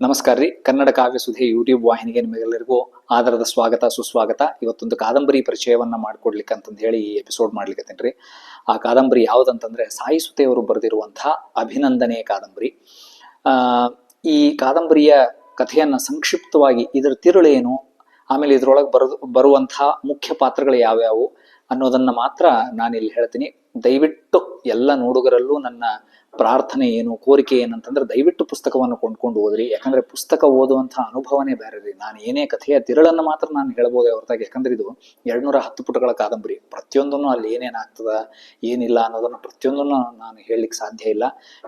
ನಮಸ್ಕಾರ ರೀ. ಕನ್ನಡ ಕಾವ್ಯ ಸುಧೆ ಯೂಟ್ಯೂಬ್ ವಾಹಿನಿಗೆ ನಿಮಗೆಲ್ಲರಿಗೂ ಆದರದ ಸ್ವಾಗತ, ಸುಸ್ವಾಗತ. ಇವತ್ತೊಂದು ಕಾದಂಬರಿ ಪರಿಚಯವನ್ನ ಮಾಡ್ಕೊಡ್ಲಿಕ್ಕೆ ಅಂತಂದು ಹೇಳಿ ಈ ಎಪಿಸೋಡ್ ಮಾಡ್ಲಿಕ್ಕೆ ಆ ಕಾದಂಬರಿ ಯಾವ್ದಂತಂದ್ರೆ ಸಾಯಿ ಸುತೆಯವರು ಬರೆದಿರುವಂತಹ ಅಭಿನಂದನೆ ಕಾದಂಬರಿ. ಈ ಕಾದಂಬರಿಯ ಕಥೆಯನ್ನ ಸಂಕ್ಷಿಪ್ತವಾಗಿ ಇದರ ತಿರುಳೇನು ಆಮೇಲೆ ಇದ್ರೊಳಗೆ ಬರ ಬರುವಂತಹ ಮುಖ್ಯ ಪಾತ್ರಗಳು ಯಾವ್ಯಾವು ಅನ್ನೋದನ್ನ ಮಾತ್ರ ನಾನು ಇಲ್ಲಿ ಹೇಳ್ತೀನಿ. ದಯವಿಟ್ಟು ಎಲ್ಲ ನೋಡುಗರಲ್ಲೂ ನನ್ನ ಪ್ರಾರ್ಥನೆ ಏನು, ಕೋರಿಕೆ ಏನಂತಂದ್ರೆ ದಯವಿಟ್ಟು ಪುಸ್ತಕವನ್ನು ಕೊಂಡ್ಕೊಂಡು ಓದ್ರಿ. ಯಾಕಂದ್ರೆ ಪುಸ್ತಕ ಓದುವಂತಹ ಅನುಭವನೇ ಬೇರೆ ರೀ. ನಾನು ಏನೇ ಕಥೆಯ ತಿರುಳನ್ನು ಮಾತ್ರ ನಾನು ಹೇಳ್ಬೋದೇ ಹೊರತಾಗಿ. ಯಾಕಂದ್ರೆ ಇದು ಎರಡ್ನೂರ ಹತ್ತು ಪುಟಗಳ ಕಾದಂಬರಿ. ಪ್ರತಿಯೊಂದನ್ನು ಅಲ್ಲಿ ಏನೇನಾಗ್ತದ ಏನಿಲ್ಲ ಅನ್ನೋದನ್ನು ಪ್ರತಿಯೊಂದನ್ನು ನಾನು ಹೇಳಲಿಕ್ಕೆ ಸಾಧ್ಯ ಇಲ್ಲ.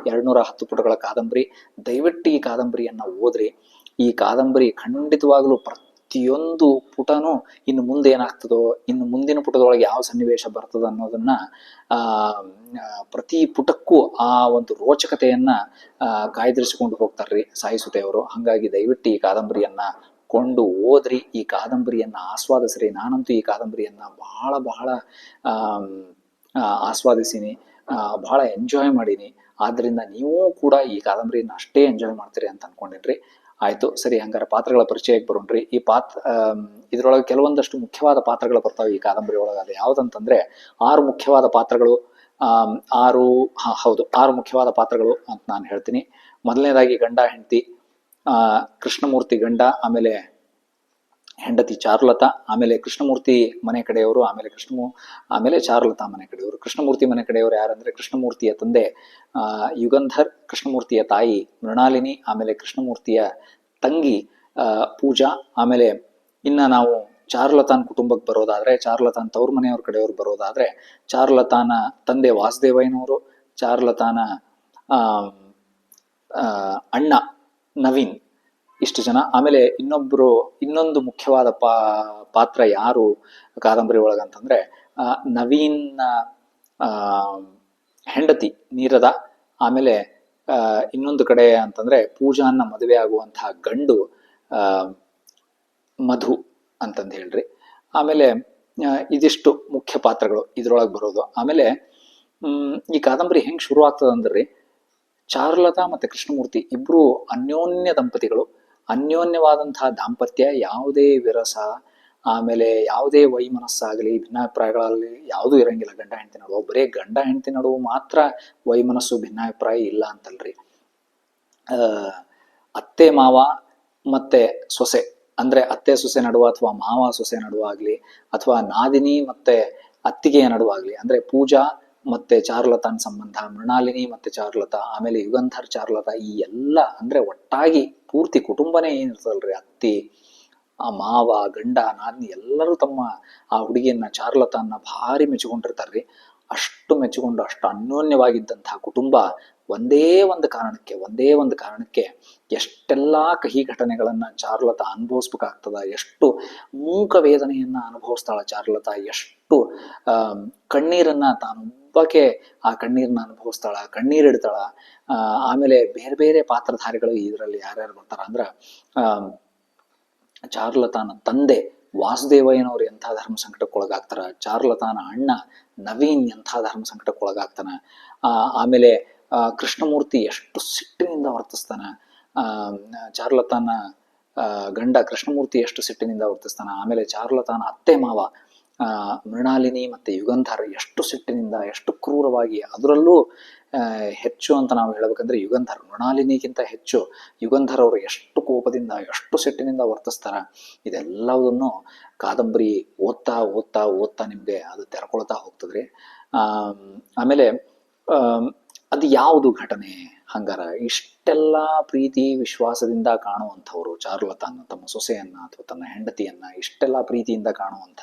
ಎರಡ್ನೂರ ಹತ್ತು ಪುಟಗಳ ಕಾದಂಬರಿ. ದಯವಿಟ್ಟು ಈ ಕಾದಂಬರಿಯನ್ನ ಓದ್ರಿ. ಈ ಕಾದಂಬರಿ ಖಂಡಿತವಾಗ್ಲೂ ಪ್ರತಿಯೊಂದು ಪುಟನೂ ಇನ್ನು ಮುಂದೆ ಏನಾಗ್ತದೋ, ಇನ್ನು ಮುಂದಿನ ಪುಟದೊಳಗೆ ಯಾವ ಸನ್ನಿವೇಶ ಬರ್ತದ ಅನ್ನೋದನ್ನ ಪ್ರತಿ ಪುಟಕ್ಕೂ ಆ ಒಂದು ರೋಚಕತೆಯನ್ನ ಕಾಯ್ದಿರಿಸಿಕೊಂಡು ಹೋಗ್ತಾರ್ರಿ ಸಾಯಿಸುತೆಯವರು ಹಂಗಾಗಿ ದಯವಿಟ್ಟು ಈ ಕಾದಂಬರಿಯನ್ನ ಕೊಂಡು ಓದ್ರಿ. ಈ ಕಾದಂಬರಿಯನ್ನ ಆಸ್ವಾದಿಸ್ರಿ. ನಾನಂತೂ ಈ ಕಾದಂಬರಿಯನ್ನ ಬಹಳ ಬಹಳ ಆಸ್ವಾದಿಸಿನಿ. ಬಹಳ ಎಂಜಾಯ್ ಮಾಡೀನಿ. ಆದ್ದರಿಂದ ನೀವು ಕೂಡ ಈ ಕಾದಂಬರಿಯನ್ನ ಅಷ್ಟೇ ಎಂಜಾಯ್ ಮಾಡ್ತೀರಿ ಅಂತ ಅನ್ಕೊಂಡಿನ್ರಿ. ಆಯ್ತು. ಸರಿ, ಹಂಗಾರೆ ಪಾತ್ರಗಳ ಪರಿಚಯಕ್ಕೆ ಬರೋಣ್ರಿ. ಈ ಪಾತ್ರ ಇದರೊಳಗೆ ಕೆಲವೊಂದಷ್ಟು ಮುಖ್ಯವಾದ ಪಾತ್ರಗಳು ಬರ್ತಾವೆ ಈ ಕಾದಂಬರಿ ಒಳಗೆ. ಅದು ಯಾವ್ದಂತಂದ್ರೆ, ಆರು ಮುಖ್ಯವಾದ ಪಾತ್ರಗಳು ಆರು, ಹಾ, ಹೌದು, ಆರು ಮುಖ್ಯವಾದ ಪಾತ್ರಗಳು ಅಂತ ನಾನು ಹೇಳ್ತೀನಿ. ಮೊದಲನೇದಾಗಿ ಗಂಡ, ಹೆಂಡತಿ ಕೃಷ್ಣಮೂರ್ತಿ ಗಂಡ, ಆಮೇಲೆ ಹೆಂಡತಿ ಚಾರುಲತಾ, ಆಮೇಲೆ ಕೃಷ್ಣಮೂರ್ತಿ ಮನೆ ಕಡೆಯವರು, ಆಮೇಲೆ ಕೃಷ್ಣಮೂ, ಆಮೇಲೆ ಚಾರುಲತಾ ಮನೆ ಕಡೆಯವರು. ಕೃಷ್ಣಮೂರ್ತಿ ಮನೆ ಕಡೆಯವರು ಯಾರಂದ್ರೆ ಕೃಷ್ಣಮೂರ್ತಿಯ ತಂದೆ ಯುಗಂಧರ್ ಕೃಷ್ಣಮೂರ್ತಿಯ ತಾಯಿ, ಮೃಣಾಲಿನಿ, ಆಮೇಲೆ ಕೃಷ್ಣಮೂರ್ತಿಯ ತಂಗಿ ಪೂಜಾ, ಆಮೇಲೆ ಇನ್ನ ನಾವು ಚಾರುಲತಾನ್ ಕುಟುಂಬಕ್ಕೆ ಬರೋದಾದ್ರೆ, ಚಾರುಲತಾನ್ ತವ್ರ ಮನೆಯವ್ರ ಕಡೆಯವ್ರು ಬರೋದಾದ್ರೆ, ಚಾರುಲತಾನ ತಂದೆ ವಾಸುದೇವಯ್ಯನವರು, ಚಾರುಲತಾನ ಅಣ್ಣ ನವೀನ್ ಇಷ್ಟು ಜನ. ಆಮೇಲೆ ಇನ್ನೊಬ್ಬರು ಇನ್ನೊಂದು ಮುಖ್ಯವಾದ ಪಾ, ಪಾತ್ರ ಯಾರು ಕಾದಂಬರಿ ಒಳಗಂತಂದ್ರೆ ಅಂತಂದ್ರೆ ನವೀನ್ ಹೆಂಡತಿ ನೀರದ, ಆಮೇಲೆ ಇನ್ನೊಂದು ಕಡೆ ಅಂತಂದ್ರೆ ಪೂಜಾನ ಮದುವೆ ಆಗುವಂತಹ ಗಂಡು ಮಧು ಅಂತಂದು ಹೇಳ್ರಿ. ಆಮೇಲೆ ಇದಿಷ್ಟು ಮುಖ್ಯ ಪಾತ್ರಗಳು ಇದ್ರೊಳಗೆ ಬರೋದು. ಆಮೇಲೆ ಈ ಕಾದಂಬರಿ ಹೆಂಗೆ ಶುರು ಆಗ್ತದಂದ್ರಿ ಚಾರುಲತಾ ಮತ್ತೆ ಕೃಷ್ಣಮೂರ್ತಿ ಇಬ್ಬರು ಅನ್ಯೋನ್ಯ ದಂಪತಿಗಳು. ಅನ್ಯೋನ್ಯವಾದಂತಹ ದಾಂಪತ್ಯ, ಯಾವುದೇ ವಿರಸ, ಆಮೇಲೆ ಯಾವುದೇ ವೈಮನಸ್ಸಾಗಲಿ ಭಿನ್ನಾಭಿಪ್ರಾಯಗಳಲ್ಲಿ ಯಾವುದೂ ಇರಂಗಿಲ್ಲ. ಗಂಡ, ಹೆಂಡತಿ ನಡುವು, ಬರೀ ಗಂಡ, ಹೆಂಡತಿ ನಡುವೆ ಮಾತ್ರ ವೈಮನಸ್ಸು, ಭಿನ್ನಾಭಿಪ್ರಾಯ ಇಲ್ಲ ಅಂತಲ್ರಿ. ಅತ್ತೆ, ಮಾವ ಮತ್ತೆ ಸೊಸೆ, ಅಂದ್ರೆ ಅತ್ತೆ, ಸೊಸೆ ನಡುವ ಅಥವಾ ಮಾವ, ಸೊಸೆ ನಡುವಾಗ್ಲಿ ಅಥವಾ ನಾದಿನಿ ಮತ್ತೆ ಅತ್ತಿಗೆಯ ನಡುವಾಗ್ಲಿ ಅಂದ್ರೆ ಪೂಜಾ ಮತ್ತೆ ಚಾರುಲತಾನ್ ಸಂಬಂಧ, ಮೃಣಾಲಿನಿ ಮತ್ತೆ ಚಾರುಲತಾ, ಆಮೇಲೆ ಯುಗಂಧರ್, ಚಾರುಲತಾ, ಈ ಎಲ್ಲ ಅಂದ್ರೆ ಒಟ್ಟಾಗಿ ಪೂರ್ತಿ ಕುಟುಂಬನೇ ಏನಿರ್ತದಲ್ರಿ? ಅತ್ತಿ, ಆ ಮಾವ, ಗಂಡ, ನಾದ್ನಿ ಎಲ್ಲರೂ ತಮ್ಮ ಆ ಹುಡುಗಿಯನ್ನ, ಚಾರುಲತಾನ್ನ ಭಾರಿ ಮೆಚ್ಚಿಕೊಂಡಿರ್ತಾರ್ರಿ. ಅಷ್ಟು ಮೆಚ್ಚಿಕೊಂಡು, ಅಷ್ಟು ಅನ್ಯೋನ್ಯವಾಗಿದ್ದಂತಹ ಕುಟುಂಬ ಒಂದೇ ಒಂದು ಕಾರಣಕ್ಕೆ, ಒಂದೇ ಒಂದು ಕಾರಣಕ್ಕೆ ಎಷ್ಟೆಲ್ಲಾ ಕಹಿ ಘಟನೆಗಳನ್ನ ಚಾರುಲತಾ ಅನುಭವಿಸ್ಬೇಕಾಗ್ತದ, ಎಷ್ಟು ಮೂಕ ವೇದನೆಯನ್ನ ಅನುಭವಿಸ್ತಾಳ ಚಾರುಲತಾ, ಎಷ್ಟು ಕಣ್ಣೀರನ್ನು ಕಣ್ಣೀರನ್ನ ತಾನೊಬ್ಬಕ್ಕೆ ಆ ಕಣ್ಣೀರನ್ನ ಅನುಭವಿಸ್ತಾಳ ಕಣ್ಣೀರ್ ಇಡ್ತಾಳ. ಆಮೇಲೆ ಬೇರೆ ಬೇರೆ ಪಾತ್ರಧಾರಿಗಳು ಇದರಲ್ಲಿ ಯಾರ್ಯಾರು ಬರ್ತಾರ ಅಂದ್ರ ಆ ಚಾರುಲತಾನ ತಂದೆ ವಾಸುದೇವಯ್ಯನವ್ರು ಎಂಥ ಧರ್ಮ ಸಂಕಟಕ್ಕೊಳಗಾಗ್ತಾರ ಚಾರುಲತಾನ ಅಣ್ಣ ನವೀನ್ ಎಂಥ ಧರ್ಮ ಸಂಕಟಕ್ಕೊಳಗಾಗ್ತಾನ ಆಮೇಲೆ ಕೃಷ್ಣಮೂರ್ತಿ ಎಷ್ಟು ಸಿಟ್ಟಿನಿಂದ ವರ್ತಿಸ್ತಾನ ಆ, ಚಾರುಲತಾನ ಗಂಡ ಕೃಷ್ಣಮೂರ್ತಿ ಎಷ್ಟು ಸಿಟ್ಟಿನಿಂದ ವರ್ತಿಸ್ತಾನ ಆಮೇಲೆ ಚಾರುಲತಾನ ಅತ್ತೆ ಮಾವ ಮೃಣಾಲಿನಿ ಮತ್ತು ಯುಗಂಧರ್ ಎಷ್ಟು ಸಿಟ್ಟಿನಿಂದ ಎಷ್ಟು ಕ್ರೂರವಾಗಿ ಅದರಲ್ಲೂ ಹೆಚ್ಚು ಅಂತ ನಾವು ಹೇಳಬೇಕಂದ್ರೆ ಯುಗಂಧರ್ ಮೃಣಾಲಿನಿಗಿಂತ ಹೆಚ್ಚು ಯುಗಂಧರ್ ಅವರು ಎಷ್ಟು ಕೋಪದಿಂದ ಎಷ್ಟು ಸಿಟ್ಟಿನಿಂದ ವರ್ತಿಸ್ತಾರ ಇದೆಲ್ಲವನ್ನು ಕಾದಂಬರಿ ಓದ್ತಾ ಓದ್ತಾ ಓದ್ತಾ ನಿಮಗೆ ಅದು ತೆರ್ಕೊಳ್ತಾ ಹೋಗ್ತದ್ರಿ. ಆಮ್, ಆಮೇಲೆ ಅದು ಯಾವುದು ಘಟನೆ? ಹಂಗಾರ ಇಷ್ಟೆಲ್ಲ ಪ್ರೀತಿ ವಿಶ್ವಾಸದಿಂದ ಕಾಣುವಂಥವ್ರು ಚಾರುಲತಾನ ತಮ್ಮ ಸೊಸೆಯನ್ನ ಅಥವಾ ತನ್ನ ಹೆಂಡತಿಯನ್ನ ಇಷ್ಟೆಲ್ಲ ಪ್ರೀತಿಯಿಂದ ಕಾಣುವಂಥ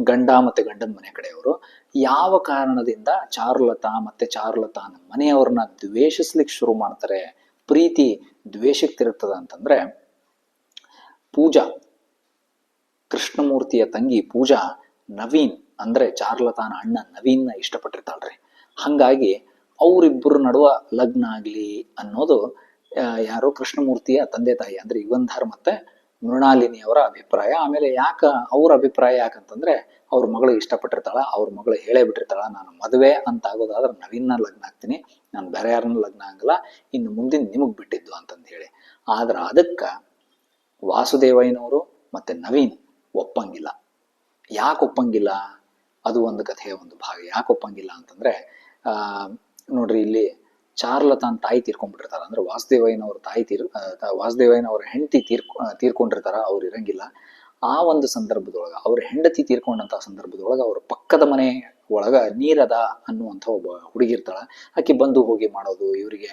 ಗಂಡ ಮತ್ತೆ ಗಂಡನ ಮನೆ ಕಡೆಯವರು, ಯಾವ ಕಾರಣದಿಂದ ಚಾರುಲತಾ ಮತ್ತೆ ಚಾರುಲತಾನ ಮನೆಯವ್ರನ್ನ ದ್ವೇಷಿಸ್ಲಿಕ್ಕೆ ಶುರು ಮಾಡ್ತಾರೆ, ಪ್ರೀತಿ ದ್ವೇಷಕ್ಕೆ ತಿರುಗ್ತದ ಅಂತಂದ್ರೆ, ಪೂಜಾ, ಕೃಷ್ಣಮೂರ್ತಿಯ ತಂಗಿ ಪೂಜಾ ನವೀನ್ ಅಂದ್ರೆ ಚಾರುಲತಾನ ಅಣ್ಣ ನವೀನ್ನ ಇಷ್ಟಪಟ್ಟಿರ್ತಾಳ್ರಿ. ಹಂಗಾಗಿ ಅವರಿಬ್ಬರ ನಡುವ ಲಗ್ನ ಆಗಲಿ ಅನ್ನೋದು ಯಾರು ಕೃಷ್ಣಮೂರ್ತಿಯ ತಂದೆ ತಾಯಿ, ಅಂದ್ರೆ ಯುಗಂಧರ್ ಮತ್ತೆ ಮೃಣಾಲಿನಿ ಅವರ ಅಭಿಪ್ರಾಯ. ಆಮೇಲೆ ಯಾಕ ಅವ್ರ ಅಭಿಪ್ರಾಯ ಯಾಕಂತಂದ್ರೆ, ಅವ್ರ ಮಗಳು ಇಷ್ಟಪಟ್ಟಿರ್ತಾಳ, ಅವ್ರ ಮಗಳು ಹೇಳೇ ಬಿಟ್ಟಿರ್ತಾಳ, ನಾನು ಮದುವೆ ಅಂತ ಆಗೋದಾದ್ರೆ ನವೀನ್ನ ಲಗ್ನ ಆಗ್ತೀನಿ, ನಾನು ಬೇರೆ ಯಾರನ್ನ ಲಗ್ನ ಆಗಲ್ಲ, ಇನ್ನು ಮುಂದಿನ ನಿಮಗ್ ಬಿಟ್ಟಿದ್ದು ಅಂತಂದು ಹೇಳಿ ಆದ್ರೆ ಅದಕ್ಕೆ ವಾಸುದೇವಯ್ಯನವರು ಮತ್ತು ನವೀನ್ ಒಪ್ಪಂಗಿಲ್ಲ. ಯಾಕೆ ಒಪ್ಪಂಗಿಲ್ಲ? ಅದು ಒಂದು ಕಥೆಯ ಒಂದು ಭಾಗ. ಯಾಕೆ ಒಪ್ಪಂಗಿಲ್ಲ ಅಂತಂದ್ರೆ ನೋಡ್ರಿ ಇಲ್ಲಿ ಚಾರ್ಲತಾನ್ ತಾಯಿ ತೀರ್ಕೊಂಡ್ಬಿಟ್ಟಿರ್ತಾರ. ಅಂದ್ರೆ ವಾಸುದೇವಯ್ಯನವ್ರ ತಾಯಿ ತೀರ್ ವಾಸುದೇವಯ್ಯನವ್ರ ಹೆಂಡತಿ ತೀರ್ಕೊ ತೀರ್ಕೊಂಡಿರ್ತಾರ, ಅವ್ರು ಇರಂಗಿಲ್ಲ. ಆ ಒಂದು ಸಂದರ್ಭದೊಳಗ, ಅವ್ರ ಹೆಂಡತಿ ತೀರ್ಕೊಂಡಂತ ಸಂದರ್ಭದೊಳಗ ಅವ್ರ ಪಕ್ಕದ ಮನೆ ಒಳಗ ನೀರದ ಅನ್ನುವಂಥ ಒಬ್ಬ ಹುಡುಗಿ ಇರ್ತಾಳ ಆಕಿ ಬಂದು ಹೋಗಿ ಮಾಡೋದು, ಇವರಿಗೆ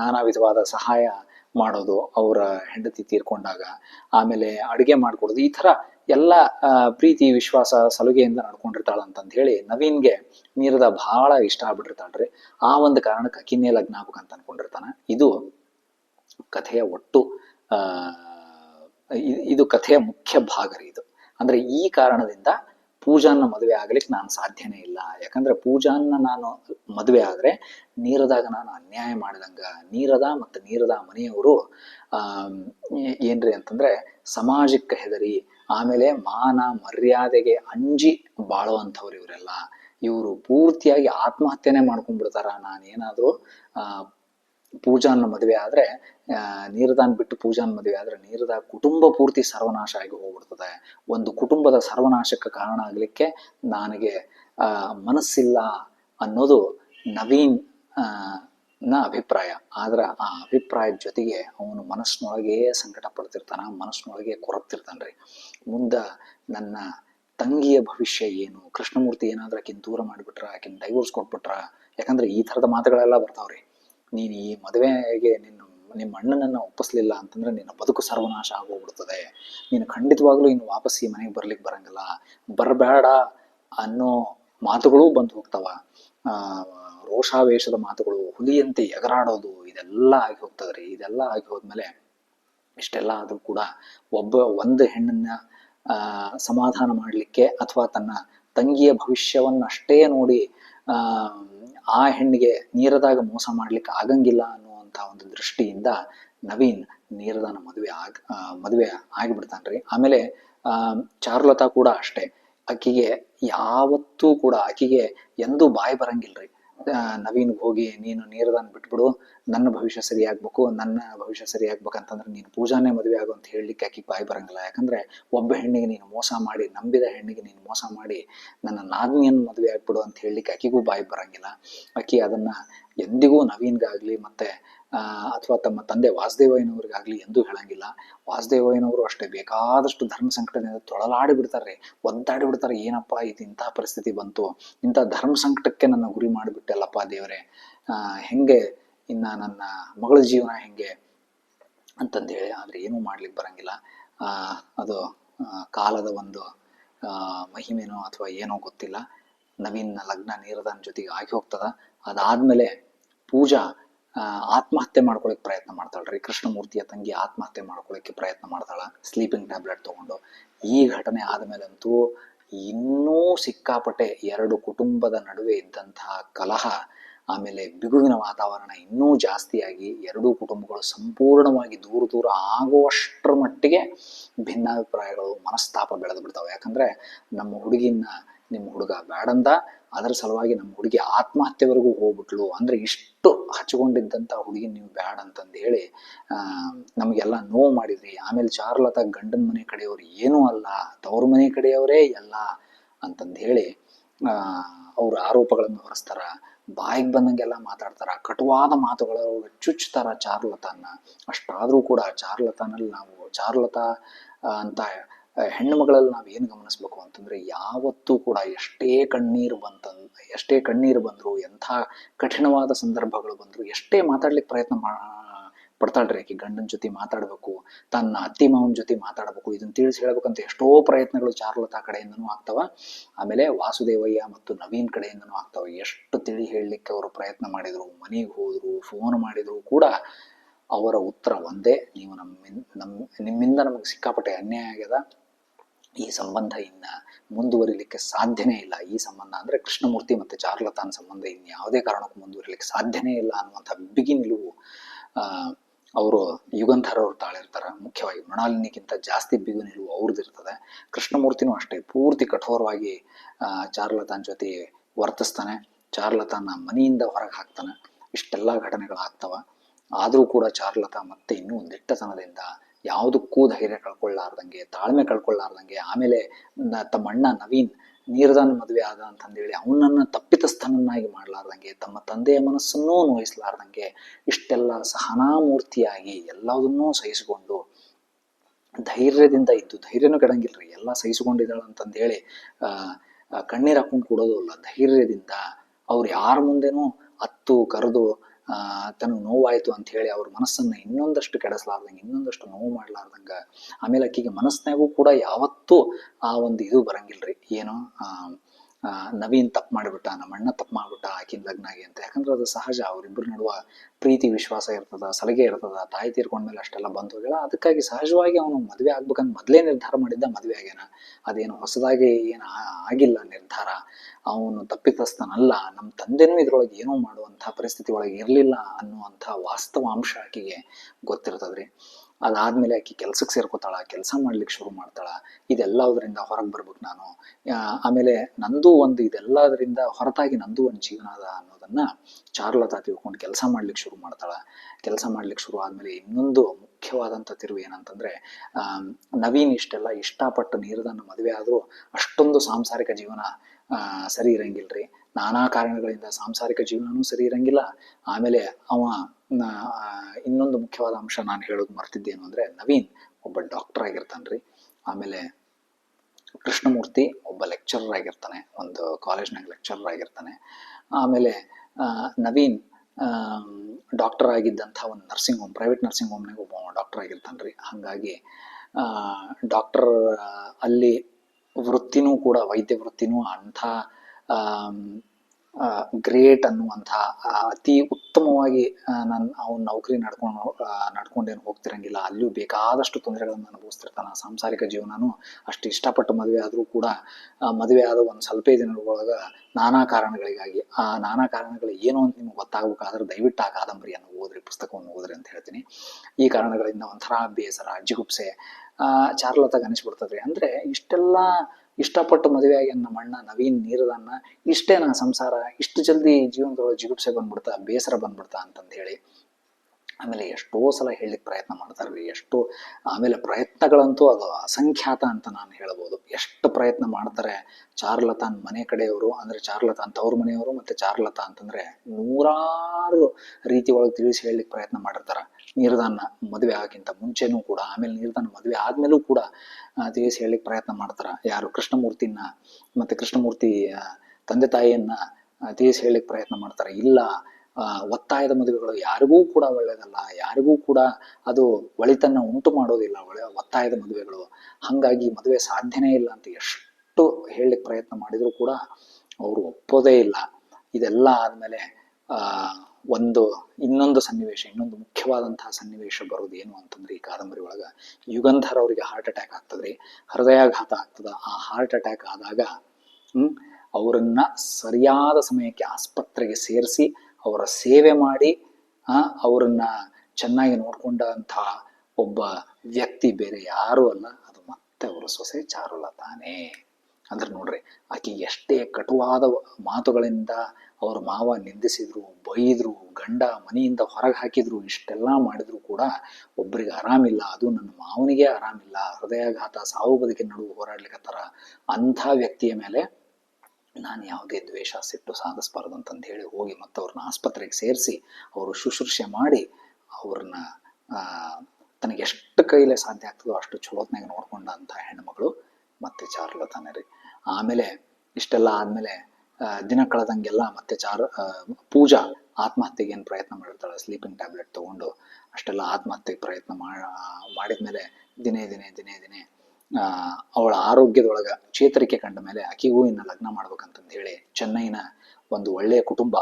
ನಾನಾ ವಿಧವಾದ ಸಹಾಯ ಮಾಡೋದು, ಅವರ ಹೆಂಡತಿ ತೀರ್ಕೊಂಡಾಗ, ಆಮೇಲೆ ಅಡುಗೆ ಮಾಡ್ಕೊಡೋದು, ಈ ಥರ ಎಲ್ಲ ಪ್ರೀತಿ, ವಿಶ್ವಾಸ, ಸಲುಗೆಯಿಂದ ನಡ್ಕೊಂಡಿರ್ತಾಳ ಅಂತಂದ ಹೇಳಿ ನವೀನ್ಗೆ ನೀರದ ಬಹಳ ಇಷ್ಟ ಆಗ್ಬಿಟ್ಟಿರ್ತಾಳ್ರಿ ಆ ಒಂದು ಕಾರಣಕ್ಕೆ ಅಕ್ಕಿನೇ ಲಗ್ನ ಅಂತ ಅನ್ಕೊಂಡಿರ್ತಾನ. ಇದು ಕಥೆಯ ಒಟ್ಟು ಇದು ಕಥೆಯ ಮುಖ್ಯ ಭಾಗ ರೀ ಇದು. ಅಂದ್ರೆ ಈ ಕಾರಣದಿಂದ ಪೂಜಾನ ಮದುವೆ ಆಗ್ಲಿಕ್ಕೆ ನಾನು ಸಾಧ್ಯನೇ ಇಲ್ಲ. ಯಾಕಂದ್ರೆ ಪೂಜಾನ್ನ ನಾನು ಮದುವೆ ಆದ್ರೆ ನೀರದಾಗ ನಾನು ಅನ್ಯಾಯ ಮಾಡಿದಂಗ ನೀರದ ಮತ್ತು ನೀರದ ಮನೆಯವರು ಏನ್ರಿ ಅಂತಂದ್ರೆ ಸಮಾಜಕ್ಕೆ ಹೆದರಿ, ಆಮೇಲೆ ಮಾನ ಮರ್ಯಾದೆಗೆ ಅಂಜಿ ಬಾಳುವಂಥವ್ರು ಇವರೆಲ್ಲ. ಇವರು ಪೂರ್ತಿಯಾಗಿ ಆತ್ಮಹತ್ಯೆನೇ ಮಾಡ್ಕೊಂಡ್ಬಿಡ್ತಾರ. ನಾನೇನಾದರೂ ಪೂಜಾನ ಮದುವೆ ಆದ್ರೆ ನೀರದಾನ್ ಬಿಟ್ಟು ಪೂಜಾನ್ ಮದುವೆ ಆದ್ರೆ ನೀರದ ಕುಟುಂಬ ಪೂರ್ತಿ ಸರ್ವನಾಶ ಆಗಿ ಹೋಗ್ಬಿಡ್ತದೆ. ಒಂದು ಕುಟುಂಬದ ಸರ್ವನಾಶಕ್ಕೆ ಕಾರಣ ಆಗಲಿಕ್ಕೆ ನನಗೆ ಮನಸ್ಸಿಲ್ಲ ಅನ್ನೋದು ನವೀನ್ನ ಅಭಿಪ್ರಾಯ. ಆದ್ರೆ ಆ ಅಭಿಪ್ರಾಯದ ಜೊತೆಗೆ ಅವನು ಮನಸ್ಸಿನೊಳಗೆ ಸಂಕಟ ಪಡ್ತಿರ್ತಾನ, ಮನಸ್ಸಿನೊಳಗೆ ಕೊರಗ್ತಿರ್ತಾನ್ರಿ ಮುಂದ ನನ್ನ ತಂಗಿಯ ಭವಿಷ್ಯ ಏನು, ಕೃಷ್ಣಮೂರ್ತಿ ಏನಾದ್ರೂ ಆಕಿನ ದೂರ ಮಾಡಿಬಿಟ್ರ, ಆಕಿನ ಡೈವೋರ್ಸ್ ಕೊಟ್ಬಿಟ್ರ, ಯಾಕಂದ್ರೆ ಈ ಥರದ ಮಾತುಗಳೆಲ್ಲ ಬರ್ತಾವ್ರಿ ನೀನು ಈ ಮದುವೆಗೆ ನಿನ್ನ ನಿಮ್ಮ ಅಣ್ಣನನ್ನ ಒಪ್ಪಿಸ್ಲಿಲ್ಲ ಅಂತಂದ್ರೆ ನಿನ್ನ ಬದುಕು ಸರ್ವನಾಶ ಆಗೋಗ್ಬಿಡ್ತದೆ. ನೀನು ಖಂಡಿತವಾಗ್ಲೂ ಇನ್ನು ವಾಪಸ್ ಈ ಮನೆಗೆ ಬರ್ಲಿಕ್ಕೆ ಬರಂಗಿಲ್ಲ. ಬರಬೇಡ ಅನ್ನೋ ಮಾತುಗಳು ಬಂದು ಹೋಗ್ತಾವ. ರೋಷಾವೇಶದ ಮಾತುಗಳು, ಹುಲಿಯಂತೆ ಎಗರಾಡೋದು, ಇದೆಲ್ಲ ಆಗಿ ಹೋಗ್ತದ್ರಿ ಇದೆಲ್ಲ ಆಗಿ ಹೋದ್ಮೇಲೆ ಇಷ್ಟೆಲ್ಲ ಆದರೂ ಕೂಡ ಒಬ್ಬ ಒಂದು ಹೆಣ್ಣನ್ನ ಸಮಾಧಾನ ಮಾಡಲಿಕ್ಕೆ ಅಥವಾ ತನ್ನ ತಂಗಿಯ ಭವಿಷ್ಯವನ್ನಷ್ಟೇ ನೋಡಿ, ಆ ಹೆಣ್ಣಿಗೆ ನೀರದಾಗ ಮೋಸ ಮಾಡಲಿಕ್ಕೆ ಆಗಂಗಿಲ್ಲ ಅನ್ನುವಂಥ ಒಂದು ದೃಷ್ಟಿಯಿಂದ ನವೀನ್ ನೀರದಾನ ಮದುವೆ ಆಗ ಮದುವೆ ಆಗಿಬಿಡ್ತಾನ್ರಿ ಆಮೇಲೆ ಚಾರುಲತಾ ಕೂಡ ಅಷ್ಟೇ. ಆಕಿಗೆ ಯಾವತ್ತೂ ಕೂಡ, ಆಕಿಗೆ ಎಂದೂ ಬಾಯಿ ಬರಂಗಿಲ್ರಿ ಆ, ನವೀನ್ಗೆ ಹೋಗಿ ನೀನು ನೀರದಾನ್ ಬಿಟ್ಬಿಡು. ನನ್ನ ಭವಿಷ್ಯ ಸರಿಯಾಗ್ಬೇಕು ನನ್ನ ಭವಿಷ್ಯ ಸರಿಯಾಗ್ಬೇಕಂತಂದ್ರೆ ನೀನು ಪೂಜಾನೇ ಮದುವೆ ಆಗು ಅಂತ ಹೇಳಲಿಕ್ಕೆ ಆಕಿಗೆ ಬಾಯಿ ಬರಂಗಿಲ್ಲ. ಯಾಕಂದ್ರೆ ಒಬ್ಬ ಹೆಣ್ಣಿಗೆ ನೀನು ಮೋಸ ಮಾಡಿ ನಂಬಿದ ಹೆಣ್ಣಿಗೆ ನೀನು ಮೋಸ ಮಾಡಿ ನನ್ನ ನಾದಿನಿಯನ್ನು ಮದುವೆ ಆಗ್ಬಿಡು ಅಂತ ಹೇಳಲಿಕ್ಕೆ ಆಕಿಗೂ ಬಾಯಿ ಬರಂಗಿಲ್ಲ. ಆಕಿ ಅದನ್ನ ಎಂದಿಗೂ ನವೀನ್ಗಾಗ್ಲಿ ಮತ್ತೆ ಅಥವಾ ತಮ್ಮ ತಂದೆ ವಾಸುದೇವಯ್ಯನವ್ರಿಗಾಗ್ಲಿ ಎಂದೂ ಹೇಳಂಗಿಲ್ಲ. ವಾಸುದೇವಯ್ಯನವರು ಅಷ್ಟೇ ಬೇಕಾದಷ್ಟು ಧರ್ಮ ಸಂಕಟದಿಂದ ತೊಳಲಾಡಿ ಬಿಡ್ತಾರೆ ಒದ್ದಾಡಿ ಬಿಡ್ತಾರೆ, ಏನಪ್ಪ ಇದು ಇಂತಹ ಪರಿಸ್ಥಿತಿ ಬಂತು? ಇಂಥ ಧರ್ಮ ಸಂಕಟಕ್ಕೆ ನನ್ನ ಗುರಿ ಮಾಡಿಬಿಟ್ಟಲ್ಲಪ್ಪ ದೇವರೇ. ಹೆಂಗೆ ಇನ್ನ ನನ್ನ ಮಗಳ ಜೀವನ ಹೆಂಗೆ? ಅಂತಂದೇಳಿ ಆದ್ರೆ ಏನೂ ಮಾಡ್ಲಿಕ್ಕೆ ಬರಂಗಿಲ್ಲ. ಅದು ಕಾಲದ ಒಂದು ಮಹಿಮೆನೋ ಅಥವಾ ಏನೋ ಗೊತ್ತಿಲ್ಲ. ನವೀನ್ ಲಗ್ನ, ನೀರದನ್ ಜೊತೆಗೆ ಆಗಿ ಹೋಗ್ತದ. ಅದಾದ್ಮೇಲೆ ಪೂಜಾ ಆತ್ಮಹತ್ಯೆ ಮಾಡ್ಕೊಳಕ್ ಪ್ರಯತ್ನ ಮಾಡ್ತಾಳ್ರಿ. ಕೃಷ್ಣಮೂರ್ತಿಯ ತಂಗಿ ಆತ್ಮಹತ್ಯೆ ಮಾಡ್ಕೊಳಕ್ಕೆ ಪ್ರಯತ್ನ ಮಾಡ್ತಾಳ ಸ್ಲೀಪಿಂಗ್ ಟ್ಯಾಬ್ಲೆಟ್ ತಗೊಂಡು. ಈ ಘಟನೆ ಆದಮೇಲಂತೂ ಇನ್ನೂ ಸಿಕ್ಕಾಪಟ್ಟೆ ಎರಡು ಕುಟುಂಬದ ನಡುವೆ ಇದ್ದಂತಹ ಕಲಹ, ಆಮೇಲೆ ಬಿಗುವಿನ ವಾತಾವರಣ ಇನ್ನೂ ಜಾಸ್ತಿಯಾಗಿ ಎರಡೂ ಕುಟುಂಬಗಳು ಸಂಪೂರ್ಣವಾಗಿ ದೂರ ದೂರ ಆಗುವಷ್ಟರ ಮಟ್ಟಿಗೆ ಭಿನ್ನಾಭಿಪ್ರಾಯಗಳು, ಮನಸ್ತಾಪ ಬೆಳೆದು ಬಿಡ್ತಾವೆ. ಯಾಕಂದ್ರೆ ನಮ್ಮ ಹುಡುಗಿನ ನಿಮ್ಮ ಹುಡುಗ ಬೇಡಂದ ಅದರ ಸಲುವಾಗಿ ನಮ್ಮ ಹುಡುಗಿ ಆತ್ಮಹತ್ಯೆವರೆಗೂ ಹೋಗ್ಬಿಟ್ಲು ಅಂದ್ರೆ ಇಷ್ಟು ಹಚ್ಕೊಂಡಿದ್ದಂಥ ಹುಡುಗಿ ನೀವು ಬೇಡ ಅಂತಂದು ಹೇಳಿ ನಮಗೆಲ್ಲ ನೋವು ಮಾಡಿದ್ರಿ. ಆಮೇಲೆ ಚಾರುಲತಾ ಗಂಡನ ಮನೆ ಕಡೆಯವರು ಏನೂ ಅಲ್ಲ, ತವ್ರ ಮನೆ ಕಡೆಯವರೇ ಎಲ್ಲ ಅಂತಂದು ಹೇಳಿ ಅವರು ಆರೋಪಗಳನ್ನು ಹೊರಿಸ್ತಾರ. ಬಾಯಿಗೆ ಬಂದಂಗೆಲ್ಲ ಮಾತಾಡ್ತಾರ. ಕಟುವಾದ ಮಾತುಗಳು ಚುಚ್ತಾರ ಚಾರುಲತಾನ ಅಷ್ಟಾದರೂ ಕೂಡ ಚಾರುಲತಾನಲ್ಲಿ ನಾವು, ಚಾರುಲತಾ ಅಂತ ಹೆಣ್ಣು ಮಗಳಲ್ಲಿ ನಾವು ಏನು ಗಮನಿಸ್ಬೇಕು ಅಂತಂದ್ರೆ ಯಾವತ್ತೂ ಕೂಡ ಎಷ್ಟೇ ಕಣ್ಣೀರು ಬಂತಂದ್ ಎಷ್ಟೇ ಕಣ್ಣೀರು ಬಂದ್ರು, ಎಂಥ ಕಠಿಣವಾದ ಸಂದರ್ಭಗಳು ಬಂದ್ರು, ಎಷ್ಟೇ ಮಾತಾಡ್ಲಿಕ್ಕೆ ಪ್ರಯತ್ನ ಮಾ, ಪಡ್ತಾಳ್ರಿ ಆಕೆ ಗಂಡನ ಜೊತೆ ಮಾತಾಡ್ಬೇಕು, ತನ್ನ ಅತ್ತಿ ಮಾವನ ಜೊತೆ ಮಾತಾಡ್ಬೇಕು ಇದನ್ನ ತಿಳಿಸಿ ಹೇಳ್ಬೇಕಂತ ಎಷ್ಟೋ ಪ್ರಯತ್ನಗಳು ಚಾರುಲತಾ ಕಡೆಯಿಂದನೂ ಆಗ್ತಾವ. ಆಮೇಲೆ ವಾಸುದೇವಯ್ಯ ಮತ್ತು ನವೀನ್ ಕಡೆಯಿಂದನೂ ಆಗ್ತಾವ. ಎಷ್ಟು ತಿಳಿ ಹೇಳಲಿಕ್ಕೆ ಅವರು ಪ್ರಯತ್ನ ಮಾಡಿದ್ರು, ಮನೆಗೆ ಹೋದರು, ಫೋನ್ ಮಾಡಿದ್ರು ಕೂಡ ಅವರ ಉತ್ತರ ಒಂದೇ. ನೀವು ನಮ್ಮಿಂದ ನಮ್ಮ ನಿಮ್ಮಿಂದ ನಮಗೆ ಸಿಕ್ಕಾಪಟ್ಟೆ ಅನ್ಯಾಯ ಆಗ್ಯದ. ಈ ಸಂಬಂಧ ಇನ್ನ ಮುಂದುವರಿಲಿಕ್ಕೆ ಸಾಧ್ಯನೇ ಇಲ್ಲ. ಈ ಸಂಬಂಧ ಅಂದ್ರೆ ಕೃಷ್ಣಮೂರ್ತಿ ಮತ್ತೆ ಚಾರ್ಲತಾನ್ ಸಂಬಂಧ ಇನ್ಯಾವುದೇ ಕಾರಣಕ್ಕೂ ಮುಂದುವರಿಲಿಕ್ಕೆ ಸಾಧ್ಯನೇ ಇಲ್ಲ ಅನ್ನುವಂಥ ಬಿಗಿ ಅವರು ಯುಗಂಧರ್ ಅವ್ರು ತಾಳಿರ್ತಾರೆ. ಮುಖ್ಯವಾಗಿ ಮೃಣಾಲಿನಿಗಿಂತ ಜಾಸ್ತಿ ಬಿಗು ನಿಲುವು ಅವ್ರದ್ದು ಇರ್ತದೆ. ಕೃಷ್ಣಮೂರ್ತಿನೂ ಅಷ್ಟೇ, ಪೂರ್ತಿ ಕಠೋರವಾಗಿ ಚಾರ್ಲತಾನ್ ಜೊತೆ ವರ್ತಿಸ್ತಾನೆ. ಚಾರ್ಲತಾನ ಮನೆಯಿಂದ ಹೊರಗೆ ಹಾಕ್ತಾನೆ. ಇಷ್ಟೆಲ್ಲ ಘಟನೆಗಳಾಗ್ತವ ಆದರೂ ಕೂಡ ಚಾರ್ಲತಾ ಮತ್ತೆ ಇನ್ನೂ ಒಂದಿಟ್ಟತನದಿಂದ ಯಾವುದಕ್ಕೂ ಧೈರ್ಯ ಕಳ್ಕೊಳ್ಳಾರ್ದಂಗೆ, ತಾಳ್ಮೆ ಕಳ್ಕೊಳ್ಳಾರ್ದಂಗೆ, ಆಮೇಲೆ ತಮ್ಮ ಅಣ್ಣ ನವೀನ್ ನೀರದಾನ ಮದುವೆ ಆದ ಅಂತಂದೇಳಿ ಅವನನ್ನ ತಪ್ಪಿತಸ್ಥನನ್ನಾಗಿ ಮಾಡಲಾರ್ದಂಗೆ, ತಮ್ಮ ತಂದೆಯ ಮನಸ್ಸನ್ನೂ ನೋಯಿಸಲಾರ್ದಂಗೆ ಇಷ್ಟೆಲ್ಲ ಸಹನಾಮೂರ್ತಿಯಾಗಿ ಎಲ್ಲದನ್ನೂ ಸಹಿಸಿಕೊಂಡು ಧೈರ್ಯದಿಂದ ಇದ್ದು, ಧೈರ್ಯನೂ ಕೆಡಂಗಿಲ್ರಿ, ಎಲ್ಲ ಸಹಿಸಿಕೊಂಡಿದ್ದಾಳೆ ಅಂತಂದೇಳಿ ಕಣ್ಣೀರು ಹಾಕೊಂಡು ಕೊಡೋದು ಅಲ್ಲ, ಧೈರ್ಯದಿಂದ ಅವ್ರು ಯಾರ ಮುಂದೆನೂ ಹತ್ತು ಕರೆದು ತನಗೆ ನೋವಾಯ್ತು ಅಂತ ಹೇಳಿ ಅವ್ರ ಮನಸ್ಸನ್ನ ಇನ್ನೊಂದಷ್ಟು ಕೆಡಿಸ್ಲಾರ್ದಂಗೆ ಇನ್ನೊಂದಷ್ಟು ನೋವು ಮಾಡ್ಲಾರ್ದಂಗ ಆಮೇಲೆ ಆಕಿಗೆ ಮನಸ್ಸಿನಾಗೂ ಕೂಡ ಯಾವತ್ತೂ ಆ ಒಂದು ಇದು ಬರಂಗಿಲ್ರಿ. ಏನು? ಆ ಆ, ನವೀನ್ ತಪ್ಪು ಮಾಡಿಬಿಟ್ಟ, ನಮ್ಮ ಅಣ್ಣ ತಪ್ಪು ಮಾಡಿಬಿಟ್ಟ ಆಕಿನ ಲಗ್ನಾಗಿ ಅಂತ. ಯಾಕಂದ್ರೆ ಅದು ಸಹಜ ಅವರಿಬ್ಬರು ನಡುವ ಪ್ರೀತಿ, ವಿಶ್ವಾಸ ಇರ್ತದ, ಸಲಿಗೆ ಇರ್ತದ, ತಾಯಿ ತೀರ್ಕೊಂಡ್ಮೇಲೆ ಅಷ್ಟೆಲ್ಲ ಬಂದು ಹೋಗಿಲ್ಲ ಅದಕ್ಕಾಗಿ ಸಹಜವಾಗಿ ಅವನು ಮದುವೆ ಆಗ್ಬೇಕಂತ ಮೊದಲೇ ನಿರ್ಧಾರ ಮಾಡಿದ್ದ ಮದುವೆ ಆಗ್ಯಾನ. ಅದೇನು ಹೊಸದಾಗಿ ಏನು ಆಗಿಲ್ಲ ನಿರ್ಧಾರ. ಅವನು ತಪ್ಪಿತಸ್ಥನಲ್ಲ. ನಮ್ಮ ತಂದೆನೂ ಇದ್ರೊಳಗೆ ಏನೋ ಮಾಡುವಂಥ ಪರಿಸ್ಥಿತಿ ಒಳಗೆ ಇರಲಿಲ್ಲ ಅನ್ನುವಂಥ ವಾಸ್ತವ ಅಂಶ ಆಕೆಗೆ ಗೊತ್ತಿರ್ತದ್ರಿ. ಅದಾದ್ಮೇಲೆ ಆಕೆ ಕೆಲ್ಸಕ್ಕೆ ಸೇರ್ಕೋತಾಳ, ಕೆಲಸ ಮಾಡ್ಲಿಕ್ಕೆ ಶುರು ಮಾಡ್ತಾಳ, ಇದೆಲ್ಲದರಿಂದ ಹೊರಗೆ ಬರ್ಬೇಕು ನಾನು. ಆಮೇಲೆ ನಂದು ಒಂದು ಇದೆಲ್ಲದರಿಂದ ಹೊರತಾಗಿ ನಂದು ಒಂದು ಜೀವನ ಅದ ಅನ್ನೋದನ್ನ ಚಾರುಲತಾ ತಿಳ್ಕೊಂಡು ಕೆಲಸ ಮಾಡ್ಲಿಕ್ಕೆ ಶುರು ಮಾಡ್ತಾಳ. ಕೆಲಸ ಮಾಡ್ಲಿಕ್ಕೆ ಶುರು ಆದ್ಮೇಲೆ ಇನ್ನೊಂದು ಮುಖ್ಯವಾದಂಥ ತಿರುವು ಏನಂತಂದ್ರೆ ನವೀನ್ ಇಷ್ಟೆಲ್ಲ ಇಷ್ಟಪಟ್ಟು ನೀರದನ್ನು ಮದುವೆ ಆದರೂ ಅಷ್ಟೊಂದು ಸಾಂಸಾರಿಕ ಜೀವನ ಸರಿ ಇರಂಗಿಲ್ರಿ. ನಾನಾ ಕಾರಣಗಳಿಂದ ಸಾಂಸಾರಿಕ ಜೀವನನೂ ಸರಿ ಇರಂಗಿಲ್ಲ. ಆಮೇಲೆ ಅವ ಇನ್ನೊಂದು ಮುಖ್ಯವಾದ ಅಂಶ ನಾನು ಹೇಳೋದು ಮರ್ತಿದ್ದೇನು ಅಂದರೆ ನವೀನ್ ಒಬ್ಬ ಡಾಕ್ಟರ್ ಆಗಿರ್ತಾನ್ರಿ. ಆಮೇಲೆ ಕೃಷ್ಣಮೂರ್ತಿ ಒಬ್ಬ ಲೆಕ್ಚರರ್ ಆಗಿರ್ತಾನೆ. ಒಂದು ಕಾಲೇಜ್ನಾಗ ಲೆಕ್ಚರರ್ ಆಗಿರ್ತಾನೆ. ಆಮೇಲೆ ನವೀನ್ ಡಾಕ್ಟರ್ ಆಗಿದ್ದಂಥ ಒಂದು ನರ್ಸಿಂಗ್ ಹೋಮ್ ಪ್ರೈವೇಟ್ ನರ್ಸಿಂಗ್ ಹೋಮ್ನಾಗ ಒಬ್ಬ ಡಾಕ್ಟರ್ ಆಗಿರ್ತಾನೆ ರೀ ಹಾಗಾಗಿ ಡಾಕ್ಟರ್ ಅಲ್ಲಿ ವೃತ್ತಿನೂ ಕೂಡ, ವೈದ್ಯ ವೃತ್ತಿನೂ ಅಂಥ ಗ್ರೇಟ್ ಅನ್ನುವಂಥ ಅತಿ ಉತ್ತಮವಾಗಿ ನಾನು, ಅವ್ನ ನೌಕರಿ ನಡ್ಕೊಂಡು ನಡ್ಕೊಂಡೇನು ಹೋಗ್ತಿರಂಗಿಲ್ಲ. ಅಲ್ಲಿಯೂ ಬೇಕಾದಷ್ಟು ತೊಂದರೆಗಳನ್ನು ಅನುಭವಿಸ್ತಿರ್ತಾನೆ ಸಾಂಸಾರಿಕ ಜೀವನನೂ. ಅಷ್ಟು ಇಷ್ಟಪಟ್ಟು ಮದುವೆ ಆದರೂ ಕೂಡ ಮದುವೆ ಆದ ಒಂದು ಸ್ವಲ್ಪ ದಿನಗಳೊಳಗೆ ನಾನಾ ಕಾರಣಗಳಿಗಾಗಿ, ಆ, ನಾನಾ ಕಾರಣಗಳು ಏನು ಅಂತ ನಿಮ್ಗೆ ಗೊತ್ತಾಗಬೇಕಾದ್ರೆ ದಯವಿಟ್ಟು ಆ ಕಾದಂಬರಿಯನ್ನು ಓದ್ರಿ, ಪುಸ್ತಕವನ್ನು ಓದ್ರಿ ಅಂತ ಹೇಳ್ತೀನಿ. ಈ ಕಾರಣಗಳಿಂದ ಒಂಥರ ಬೇಸರ, ಜಿಗುಪ್ಸೆ ಚಾರ್ಲತಾಗ ಅನಿಸ್ಬಿಡ್ತದ್ರಿ ಅಂದರೆ ಇಷ್ಟೆಲ್ಲ ಇಷ್ಟಪಟ್ಟು ಮದುವೆಯಾಗಿ ನಮ್ಮ ಅಣ್ಣ ನವೀನ್ ನೀರದನ್ನ ಇಷ್ಟೇ ನಾ ಸಂಸಾರ, ಇಷ್ಟು ಜಲ್ದಿ ಜೀವನದೊಳಗೆ ಜಿಗುಪ್ಸೆ ಬಂದ್ಬಿಡ್ತಾ, ಬೇಸರ ಬಂದ್ಬಿಡ್ತಾ ಅಂತಂದು ಹೇಳಿ ಆಮೇಲೆ ಎಷ್ಟೋ ಸಲ ಹೇಳಲಿಕ್ಕೆ ಪ್ರಯತ್ನ ಮಾಡ್ತಾರ್ರಿ ಎಷ್ಟೋ, ಆಮೇಲೆ ಪ್ರಯತ್ನಗಳಂತೂ ಅದು ಅಸಂಖ್ಯಾತ ಅಂತ ನಾನು ಹೇಳ್ಬೋದು. ಎಷ್ಟು ಪ್ರಯತ್ನ ಮಾಡ್ತಾರೆ ಚಾರ್ಲತಾನ್ ಮನೆ ಕಡೆಯವರು, ಅಂದ್ರೆ ಚಾರ್ಲತಾನ್ ತವ್ರ ಮನೆಯವರು ಮತ್ತೆ ಚಾರ್ಲತಾ ಅಂತಂದ್ರೆ ನೂರಾರು ರೀತಿ ಒಳಗೆ ತಿಳಿಸಿ ಹೇಳಲಿಕ್ಕೆ ಪ್ರಯತ್ನ ಮಾಡಿರ್ತಾರ. ನೀರ್ದಾನ ಮದುವೆ ಆಗಿಂತ ಮುಂಚೆನೂ ಕೂಡ, ಆಮೇಲೆ ನೀರ್ದಾನ ಮದುವೆ ಆದ್ಮೇಲೂ ಕೂಡ ತಿಳಿಸಿ ಹೇಳಲಿಕ್ಕೆ ಪ್ರಯತ್ನ ಮಾಡ್ತಾರ. ಯಾರು? ಕೃಷ್ಣಮೂರ್ತಿನ, ಮತ್ತೆ ಕೃಷ್ಣಮೂರ್ತಿ ತಂದೆ ತಾಯಿಯನ್ನ ತಿಳಿಸಿ ಹೇಳಲಿಕ್ಕೆ ಪ್ರಯತ್ನ ಮಾಡ್ತಾರ. ಇಲ್ಲ ಒತ್ತಾಯದ ಮದುವೆಗಳು ಯಾರಿಗೂ ಕೂಡ ಒಳ್ಳೇದಲ್ಲ, ಯಾರಿಗೂ ಕೂಡ ಅದು ಒಳಿತನ್ನ ಉಂಟು ಮಾಡೋದಿಲ್ಲ, ಒಳ್ಳೆ ಒತ್ತಾಯದ ಮದುವೆಗಳು. ಹಾಗಾಗಿ ಮದುವೆ ಸಾಧ್ಯನೇ ಇಲ್ಲ ಅಂತ ಎಷ್ಟು ಹೇಳಲಿಕ್ಕೆ ಪ್ರಯತ್ನ ಮಾಡಿದ್ರು ಕೂಡ, ಅವರು ಒಪ್ಪೋದೇ ಇಲ್ಲ. ಇದೆಲ್ಲ ಆದ್ಮೇಲೆ, ಆ ಒಂದು, ಇನ್ನೊಂದು ಸನ್ನಿವೇಶ, ಇನ್ನೊಂದು ಮುಖ್ಯವಾದಂತಹ ಸನ್ನಿವೇಶ ಬರೋದು ಏನು ಅಂತಂದ್ರೆ ಈ ಕಾದಂಬರಿ ಒಳಗ ಯುಗಂಧರ್ ಅವರಿಗೆ ಹಾರ್ಟ್ ಅಟ್ಯಾಕ್ ಆಗ್ತದ್ರಿ, ಹೃದಯಾಘಾತ ಆಗ್ತದ. ಆ ಹಾರ್ಟ್ ಅಟ್ಯಾಕ್ ಆದಾಗ, ಹ್ಮ್, ಅವರನ್ನ ಸರಿಯಾದ ಸಮಯಕ್ಕೆ ಆಸ್ಪತ್ರೆಗೆ ಸೇರಿಸಿ, ಅವರ ಸೇವೆ ಮಾಡಿ, ಆ, ಅವರನ್ನ ಚೆನ್ನಾಗಿ ನೋಡ್ಕೊಂಡಂತಹ ಒಬ್ಬ ವ್ಯಕ್ತಿ ಬೇರೆ ಯಾರು ಅಲ್ಲ, ಅದು ಮತ್ತೆ ಅವರ ಸೊಸೆ ಚಾರುಲತಾನೇ. ಅಂದ್ರೆ ನೋಡ್ರಿ, ಆಕೆ ಎಷ್ಟೇ ಕಟುವಾದ ಮಾತುಗಳಿಂದ ಅವ್ರ ಮಾವ ನಿಂದಿಸಿದ್ರು, ಬೈದ್ರು, ಗಂಡ ಮನೆಯಿಂದ ಹೊರಗೆ ಹಾಕಿದ್ರು, ಇಷ್ಟೆಲ್ಲ ಮಾಡಿದ್ರು ಕೂಡ ಒಬ್ಬರಿಗೆ ಆರಾಮಿಲ್ಲ. ಅದು ನನ್ನ ಮಾವನಿಗೆ ಆರಾಮಿಲ್ಲ. ಹೃದಯಾಘಾತ, ಸಾವು ಬದುಕಿನ ನಡುವೆ ಹೋರಾಡ್ಲಿಕ್ಕತ್ತಾರ ಅಂಥ ವ್ಯಕ್ತಿಯ ಮೇಲೆ ನಾನು ಯಾವುದೇ ದ್ವೇಷ, ಸಿಟ್ಟು, ಸಾಧಿಸಬಾರ್ದು ಅಂತಂದು ಹೇಳಿ ಹೋಗಿ ಮತ್ತು ಅವ್ರನ್ನ ಆಸ್ಪತ್ರೆಗೆ ಸೇರಿಸಿ ಅವರು ಶುಶ್ರೂಷೆ ಮಾಡಿ ಅವ್ರನ್ನ ತನಗೆ ಎಷ್ಟು ಕೈಲೇ ಸಾಧ್ಯ ಆಗ್ತದೋ ಅಷ್ಟು ಚಲೋತ್ನಾಗ ನೋಡ್ಕೊಂಡಂಥ ಹೆಣ್ಮಗಳು ಮತ್ತೆ ಚಾರ್ಲತಾನೆ ರೀ. ಆಮೇಲೆ ಇಷ್ಟೆಲ್ಲ ಆದ್ಮೇಲೆ ದಿನ ಕಳೆದಂಗೆಲ್ಲ ಮತ್ತೆ ಚಾರು ಪೂಜಾ ಆತ್ಮಹತ್ಯೆಗೆ ಏನು ಪ್ರಯತ್ನ ಮಾಡಿರ್ತಾಳೆ? ಸ್ಲೀಪಿಂಗ್ ಟ್ಯಾಬ್ಲೆಟ್ ತಗೊಂಡು ಅಷ್ಟೆಲ್ಲ ಆತ್ಮಹತ್ಯೆಗೆ ಪ್ರಯತ್ನ ಮಾಡ ಮಾಡಿದ್ಮೇಲೆ ದಿನೇ ದಿನೇ ದಿನೇ ದಿನೇ ಅವಳ ಆರೋಗ್ಯದೊಳಗ ಚೇತರಿಕೆ ಕಂಡ ಮೇಲೆ ಆಕಿಗೂ ಇನ್ನು ಲಗ್ನ ಮಾಡ್ಬೇಕಂತಂದು ಹೇಳಿ ಚೆನ್ನೈನ ಒಂದು ಒಳ್ಳೆಯ ಕುಟುಂಬ